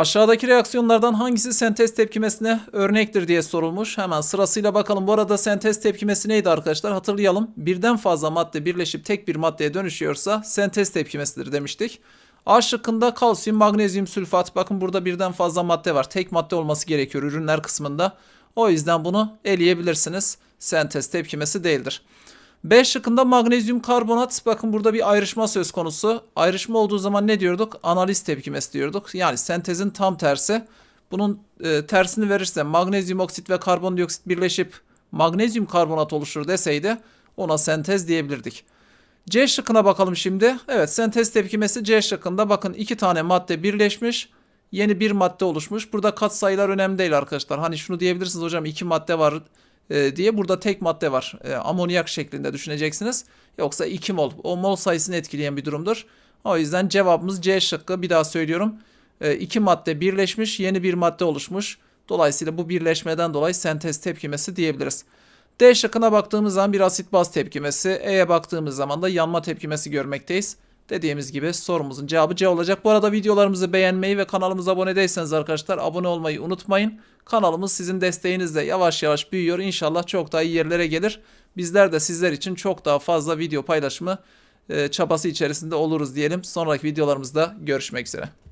Aşağıdaki reaksiyonlardan hangisi sentez tepkimesine örnektir diye sorulmuş. Hemen sırasıyla bakalım. Bu arada sentez tepkimesi neydi arkadaşlar? Hatırlayalım. Birden fazla madde birleşip tek bir maddeye dönüşüyorsa sentez tepkimesidir demiştik. A şıkkında kalsiyum, magnezyum sülfat. Bakın burada birden fazla madde var. Tek madde olması gerekiyor ürünler kısmında. O yüzden bunu eleyebilirsiniz. Sentez tepkimesi değildir. B şıkkında magnezyum karbonat. Bakın burada bir ayrışma söz konusu. Ayrışma olduğu zaman ne diyorduk? Analiz tepkimesi diyorduk. Yani sentezin tam tersi. Bunun e, tersini verirse magnezyum oksit ve karbondioksit birleşip magnezyum karbonat oluşur deseydi ona sentez diyebilirdik. C şıkkına bakalım şimdi. Evet sentez tepkimesi C şıkkında bakın iki tane madde birleşmiş. Yeni bir madde oluşmuş. Burada katsayılar önemli değil arkadaşlar. Hani şunu diyebilirsiniz hocam iki madde var e, diye. Burada tek madde var. E, amonyak şeklinde düşüneceksiniz. Yoksa 2 mol. O mol sayısını etkileyen bir durumdur. O yüzden cevabımız C şıkkı. Bir daha söylüyorum. E, iki madde birleşmiş. Yeni bir madde oluşmuş. Dolayısıyla bu birleşmeden dolayı sentez tepkimesi diyebiliriz. D şıkkına baktığımız zaman bir asit baz tepkimesi. E'ye baktığımız zaman da yanma tepkimesi görmekteyiz. Dediğimiz gibi sorumuzun cevabı C olacak. Bu arada videolarımızı beğenmeyi ve kanalımıza abone değilseniz arkadaşlar abone olmayı unutmayın. Kanalımız sizin desteğinizle yavaş yavaş büyüyor. İnşallah çok daha iyi yerlere gelir. Bizler de sizler için çok daha fazla video paylaşımı e, çabası içerisinde oluruz diyelim. Sonraki videolarımızda görüşmek üzere.